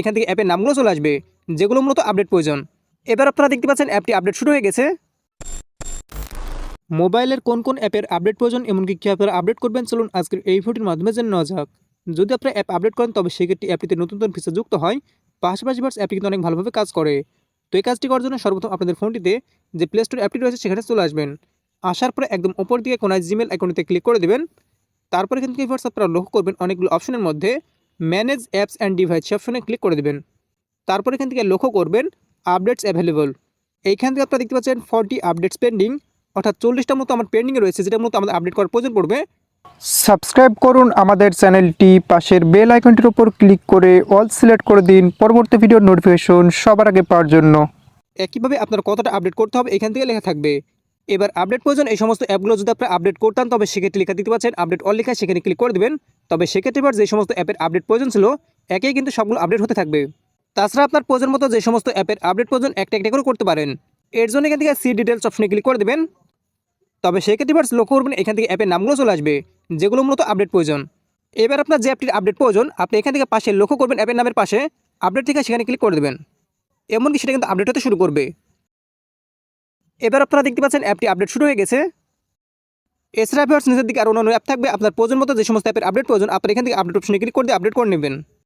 এখান থেকে অ্যাপের নামগুলো চলে আসবে, যেগুলো মূলত আপডেট প্রয়োজন। এবার আপনারা দেখতে পাচ্ছেন অ্যাপটি আপডেট শুরু হয়ে গেছে। মোবাইলের কোন কোন অ্যাপের আপডেট প্রয়োজন, এমনকি কী আপনারা আপডেট করবেন, চলুন আজকের এই ভিডিওর মাধ্যমে জেনে নেওয়া যাক। যদি আপনারা অ্যাপ আপডেট করেন, তবে সেক্ষেত্রে অ্যাপটিতে নতুন নতুন ফিচার যুক্ত হয়। পাশাপাশি ভার্স অ্যাপটি কিন্তু অনেক ভালোভাবে কাজ করে। তো এই কাজটি করার জন্য সর্বপ্রথম আপনাদের ফোনটিতে যে প্লে স্টোর অ্যাপটি রয়েছে, সেখানে চলে আসবেন। আসার পরে একদম ওপর দিকে কোনায় জিমেল আইকনেতে ক্লিক করে দেবেন। তারপরে কিন্তু ভার্স আপনারা লক্ষ্য করবেন অনেকগুলো অপশনের মধ্যে ম্যানেজ অ্যাপস অ্যান্ড ডিভাইস অপশনে ক্লিক করে দেবেন। তারপর এখান থেকে লক্ষ্য করবেন আপডেটস অ্যাভেলেবল এইখান থেকে আপনারা দেখতে পাচ্ছেন ফর্টি আপডেটস পেন্ডিং অর্থাৎ চল্লিশটা মতো আমার পেন্ডিংয়ে রয়েছে যেটা মতো আমাদের আপডেট করার প্রয়োজন পড়বে। সাবস্ক্রাইব করুন আমাদের চ্যানেলটি পাশের বেল আইকনটির উপর ক্লিক করে অল সিলেক্ট করে দিন পরবর্তী ভিডিওর নোটিফিকেশন সবার আগে পাওয়ার জন্য। একইভাবে আপনার কতটা আপডেট করতে হবে এখান থেকে লেখা থাকবে। এবার আপডেট প্রয়োজন, এই সমস্ত অ্যাপগুলো যদি আপনারা আপডেট করতাম তবে সেক্ষেত্রে লেখা দিতে পারছেন আপডেট অল লেখা সেখানে ক্লিক করে দেবেন। তবে সেক্ষেত্রে এবার যে সমস্ত অ্যাপের আপডেট প্রয়োজন ছিল, একেই কিন্তু সবগুলো আপডেট হতে থাকবে। তাছাড়া আপনার প্রয়োজন মতো যে সমস্ত অ্যাপের আপডেট প্রয়োজন, একটা একটা করে করতে পারেন। এর জন্য এখান থেকে সি ডিটেলস অপশনে ক্লিক করে দেবেন। তবে সেক্ষেত্রে এবার লক্ষ্য করবেন, এখান থেকে অ্যাপের নামগুলো চলে আসবে, যেগুলো মূলত আপডেট প্রয়োজন। এবার আপনার যে অ্যাপটির আপডেট প্রয়োজন, আপনি এখান থেকে পাশে লক্ষ্য করবেন অ্যাপের নামের পাশে আপডেট থেকে সেখানে ক্লিক করে দেবেন। এমনকি সেটা কিন্তু আপডেট হতে শুরু করবে। এবার আপনারা দেখতে পাচ্ছেন অ্যাপটি আপডেট শুরু হয়ে গেছে। এছাড়া ভিউয়ার্স নিচের দিকে আর অন্যান্য অ্যাপ থাকবে। আপনার প্রয়োজন মতো যে সমস্ত অ্যাপের আপডেট প্রয়োজন আপনি এখান থেকে আপডেট অপশনে ক্লিক করে দিয়ে আপডেট করে নেবেন।